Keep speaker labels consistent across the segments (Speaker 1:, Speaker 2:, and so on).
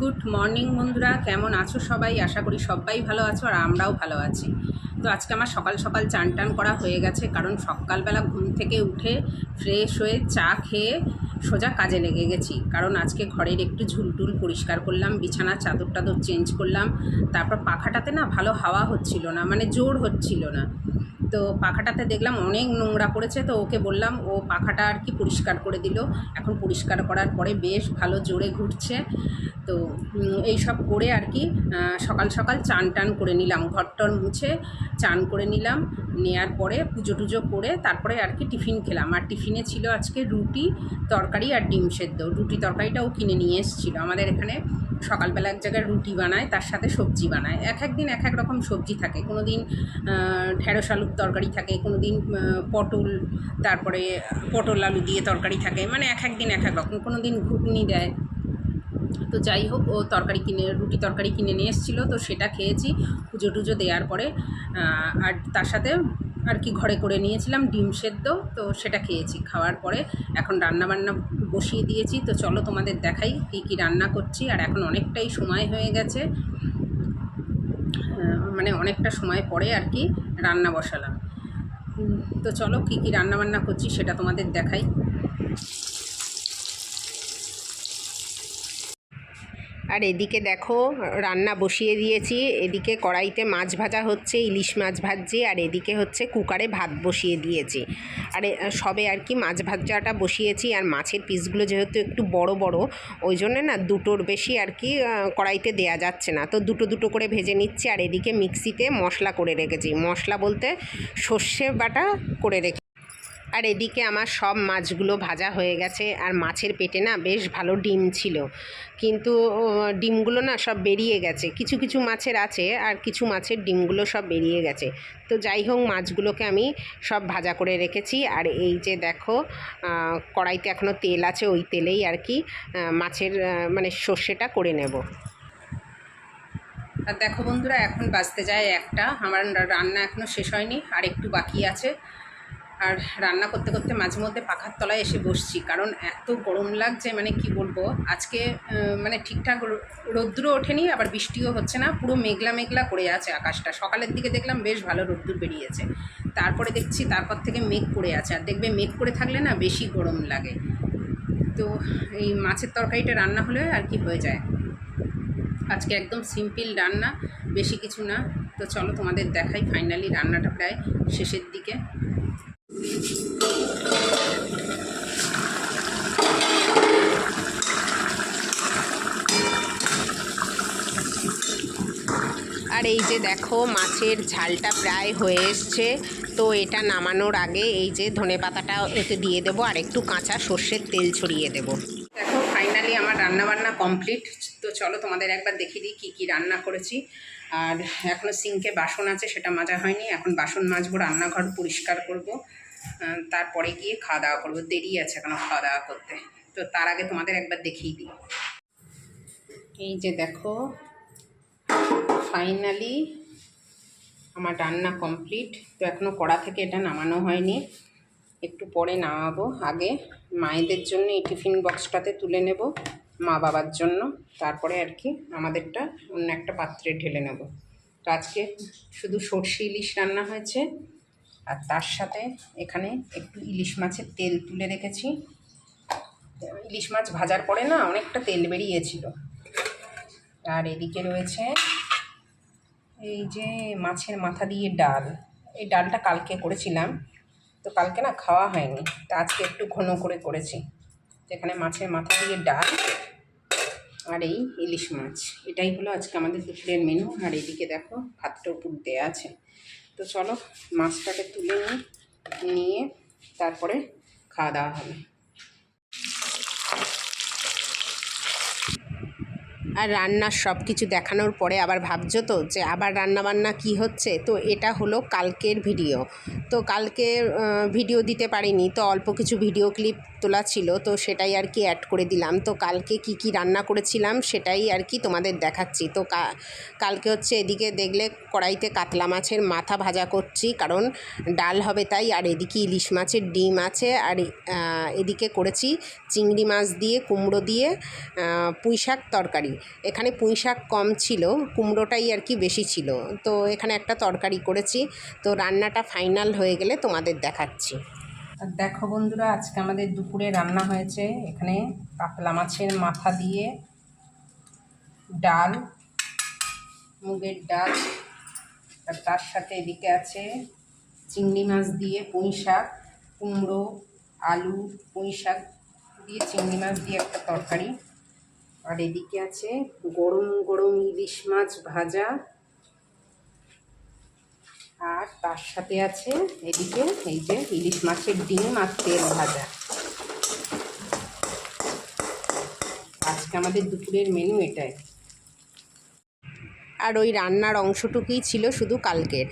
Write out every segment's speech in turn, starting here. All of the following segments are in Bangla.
Speaker 1: গুড মর্নিং বন্ধুরা, কেমন আছো সবাই? আশা করি সবাই ভালো আছো আর আমরাও ভালো আছি। তো আজকে আমার সকাল সকাল চান টান করা হয়ে গেছে, কারণ সকালবেলা ঘুম থেকে উঠে ফ্রেশ হয়ে চা খেয়ে সোজা কাজে লেগে গেছি। কারণ আজকে ঘরের একটু ঝুলটুল পরিষ্কার করলাম বিছানা চাদর টাদর চেঞ্জ করলাম, তারপর পাখাটাতে না ভালো হাওয়া হচ্ছিল না মানে জোর হচ্ছিল না। তো পাখাটাতে দেখলাম অনেক নোংরা পড়েছে, তো ওকে বললাম, ও পাখাটা আর কি পরিষ্কার করে দিল। এখন পরিষ্কার করার পরে বেশ ভালো জোরে ঘুরছে। তো এই সব করে আর কি সকাল সকাল চান টান করে নিলাম। ঘরটর মুছে চান করে নিলাম। নেয়ার পরে পুজো টুজো করে তারপরে আর কি টিফিন খেলাম। আর টিফিনে ছিল আজকে রুটি, তরকারি আর ডিম সেদ্ধ। রুটি তরকারিটাও কিনে নিয়ে এসেছিল। আমাদের এখানে সকালবেলা এক জায়গায় রুটি বানায়, তার সাথে সবজি বানায়। এক এক দিন এক এক রকম সবজি থাকে। কোনো দিন ঢেঁড়স আলুর তরকারি থাকে কোনো দিন পটল, তারপরে পটল আলু দিয়ে তরকারি থাকে মানে এক এক দিন এক এক রকম কোনো দিন ঘুগনি দেয়। তো যাই হোক, ও তরকারি কিনে, রুটি তরকারি কিনে নিয়ে এসেছিল, তো সেটা খেয়েছি। পুজো টুজো দেওয়ার পরে আর তার সাথে আর কি ঘরে করে নিয়েছিলাম ডিম সেদ্ধ, তো সেটা খেয়েছি। খাওয়ার পরে এখন রান্না বান্না বসিয়ে দিয়েছি, তো চলো তোমাদের দেখাই কী কী রান্না করছি, আর এখন অনেকটাই সময় হয়ে গেছে। মানে অনেকটা সময় পরে আর কি রান্না বসালাম। তো চলো কী কী রান্না বান্না করছি সেটা তোমাদের দেখাই। আর এদিকে দেখো, রান্না বসিয়ে দিয়েছি। এদিকে কড়াইতে মাছ ভাজা হচ্ছে, ইলিশ মাছ ভাজছি, আর এদিকে হচ্ছে কুকারে ভাত বসিয়ে দিয়েছি। আর, সবে আর কি মাছ ভাজাটা বসিয়েছি, আর মাছের পিসগুলো যেহেতু একটু বড় বড়, ওই জন্য না দুটোর বেশি আর কি কড়াইতে দেয়া যাচ্ছে না। তো দুটো দুটো করে ভেজে নিচ্ছি, আর এদিকে মিক্সিতে মশলা করে রেখেছি। মশলা বলতে সর্ষে বাটা করে রেখে আর এদিকে আমার সব মাছগুলো ভাজা হয়ে গেছে আর মাছের পেটে না বেশ ভালো ডিম ছিল। কিন্তু ডিমগুলো না সব বেরিয়ে গেছে। কিছু কিছু মাছের আছে আর কিছু মাছের ডিমগুলো সব বেরিয়ে গেছে। তো যাই হোক, মাছগুলোকে আমি সব ভাজা করে রেখেছি। আর এই যে দেখো কড়াইতে এখনও তেল আছে, ওই তেলেই আর কি মাছের মানে সর্ষেটা করে নেব। আর দেখো বন্ধুরা, এখন বাজতে যায় একটা। আমার রান্না এখনও শেষ হয়নি, আর একটু বাকি আছে। আর রান্না করতে করতে মাঝে মধ্যে পাখার তলায় এসে বসছি, কারণ এত গরম লাগছে মানে কি বলব? আজকে মানে ঠিকঠাক রো- রৌদ্র ওঠেনি, আবার বৃষ্টিও হচ্ছে না, পুরো মেঘলা মেঘলা করে আছে আকাশটা। সকালের দিকে দেখলাম বেশ ভালো রোদ্দুর বেরিয়েছে। তারপরে দেখছি তারপর থেকে মেঘ করে আছে, আর দেখবে মেঘ করে থাকলে না বেশি গরম লাগে। তো এই মাছের তরকারিটা রান্না হলে আর কি হয়ে যায়? আজকে একদম সিম্পল রান্না, বেশি কিছু না। তো চলো তোমাদের দেখাই ফাইনালি রান্নাটা প্রায় শেষের দিকে আর এই যে দেখো মাছের ঝালটা প্রায় হয়ে এসছে, তো এটা নামানোর আগে এই যে ধনে পাতাটা এতে দিয়ে দেবো আর একটু কাঁচা সর্ষের তেল ছড়িয়ে দেবো। দেখো ফাইনালি আমার রান্না বান্না কমপ্লিট তো চলো তোমাদের একবার দেখিয়ে দিই কী কী রান্না করেছি। আর এখনও সিঙ্কে বাসন আছে, সেটা মাজা হয়নি, এখন বাসন মাজবো, রান্নাঘর পরিষ্কার করব। তারপরে গিয়ে খাওয়া দাওয়া করব, দেরি আছে এখনও খাওয়া দাওয়া করতে। তো তার আগে তোমাদের একবার দেখিয়ে দিই। এই যে দেখো ফাইনালি আমার রান্না কমপ্লিট তো এখনও কড়া থেকে এটা নামানো হয়নি। একটু পরে নামাবো। আগে মায়েদের জন্য এই টিফিন বক্সটাতে তুলে নেব, মা বাবার জন্য। তারপরে আর কি আমাদেরটা অন্য একটা পাত্রে ঢেলে নেব। তো আজকে শুধু সর্ষে ইলিশ রান্না হয়েছে। আর তার সাথে এখানে একটু ইলিশ মাছের তেল তুলে রেখেছি। ইলিশ মাছ ভাজার পরে না অনেকটা তেল বেরিয়েছিল। আর এদিকে রয়েছে এই যে মাছের মাথা দিয়ে ডাল, এই ডালটা কালকে করেছিলাম। তো কালকে না খাওয়া হয়নি, তা আজকে একটু ঘন করে করেছি। তো এখানে মাছের মাথা দিয়ে ডাল আর এই ইলিশ মাছ। এটাই হলো আজকে আমাদের দুপুরের মেনু আর এদিকে দেখো ভাতটা উপর দেওয়া আছে। তো চলো মাছটাকে তুলে নিয়ে তারপরে খাওয়া দাওয়া হবে। আর রান্নার সব কিছু দেখানোর পরে আবার ভাবছ তো যে আবার রান্না বান্না কি হচ্ছে? তো এটা হলো কালকের ভিডিও। তো কালকে ভিডিও দিতে পারিনি, তো অল্প কিছু ভিডিও ক্লিপ
Speaker 2: তোলা ছিল, তো সেটাই আর কি অ্যাড করে দিলাম। তো কালকে কি কি রান্না করেছিলাম সেটাই আর কি তোমাদের দেখাচ্ছি। তো কালকে হচ্ছে এদিকে দেখলে কড়াইতে কাতলা মাছের মাথা ভাজা করছি, কারণ ডাল হবে তাই, আর এদিকে ইলিশ মাছের ডিম আছে, আর এদিকে করেছি চিংড়ি মাছ দিয়ে, কুমড়ো দিয়ে পুঁই শাক তরকারি। এখানে পুঁই শাক কম ছিল, কুমড়োটাই আর কি বেশি ছিল। তো এখানে একটা তরকারি করেছি, তো রান্নাটা ফাইনাল হয়ে গেলে তোমাদের দেখাচ্ছি। আর দেখো বন্ধুরা, আজকে আমাদের দুপুরে রান্না হয়েছে। এখানে কাতলা মাছের মাথা দিয়ে ডাল, মুগের ডাল, আর তার সাথে এদিকে আছে চিংড়ি মাছ দিয়ে পুঁই শাক, কুমড়ো, আলু, পুঁই শাক দিয়ে চিংড়ি মাছ দিয়ে একটা তরকারি। আর এদিকে আছে গরম গরম ইলিশ মাছ ভাজা। আর তার সাথে আছে এদিকে এই যে ইলিশ মাছের ডিম আর তেল ভাজা। আজকে আমাদের দুপুরের মেনু এটাই। আর ওই রান্নার অংশটুকুই ছিল শুধু কালকের।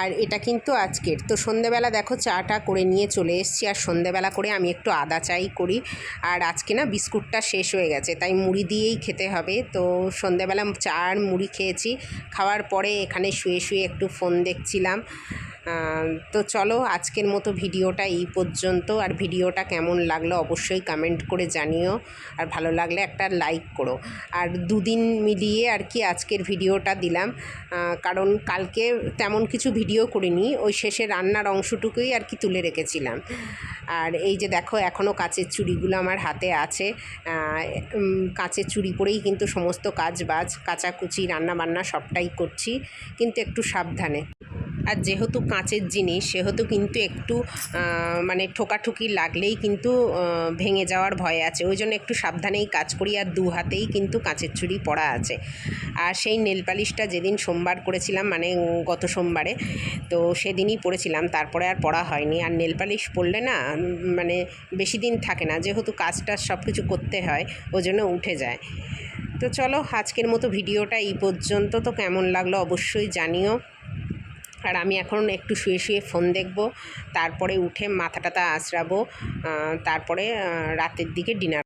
Speaker 2: আর এটা কিন্তু আজকের। তো সন্ধেবেলা দেখো চাটা করে নিয়ে চলে এসছি, আর সন্ধেবেলা করে আমি একটু আদা চাই করি। আর আজকে না বিস্কুটটা শেষ হয়ে গেছে, তাই মুড়ি দিয়েই খেতে হবে। তো সন্ধেবেলা চা আর মুড়ি খেয়েছি, খাওয়ার পরে এখানে শুয়ে শুয়ে একটু ফোন দেখছিলাম। তো চলো আজকের মতো ভিডিওটা এই পর্যন্ত। আর ভিডিওটা কেমন লাগল অবশ্যই কমেন্ট করে জানিও। আর ভালো লাগলে একটা লাইক করো। আর দুদিন মিলিয়ে আর কি আজকের ভিডিওটা দিলাম। কারণ কালকে তেমন কিছু ভিডিও করিনি। ওই শেষে রান্নার অংশটুকুই আর কি তুলে রেখেছিলাম। আর এই যে দেখো এখনও কাচের চুড়িগুলো আমার হাতে আছে। কাচের চুড়ি পরেই কিন্তু সমস্ত কাজ বাজ কাচাকুচি রান্না বান্না সবটাই করছি। কিন্তু একটু সাবধানে। আর যেহেতু কাঁচের জিনিস, সেহেতু কিন্তু একটু মানে ঠোকাঠুকি লাগলেই কিন্তু ভেঙে যাওয়ার ভয় আছে। ওই জন্য একটু সাবধানেই কাজ করি আর দু হাতেই কিন্তু কাঁচের চুড়ি পরা আছে। আর সেই নেল পালিশটা যেদিন সোমবার করেছিলাম মানে গত সোমবারে, তো সেদিনই পরেছিলাম তারপরে আর পরা হয়নি। আর নেল পালিশ পরলে না মানে বেশি দিন থাকে না। যেহেতু কাজটা সব কিছু করতে হয়, ওই জন্য উঠে যায়। তো চলো, আজকের মতো ভিডিওটা এই পর্যন্ত। তো কেমন লাগল অবশ্যই জানিও। আর আমি এখন একটু শুয়ে শুয়ে ফোন দেখব, তারপরে উঠে মাথাটাতা আঁচড়াবো তারপরে রাতের দিকে ডিনার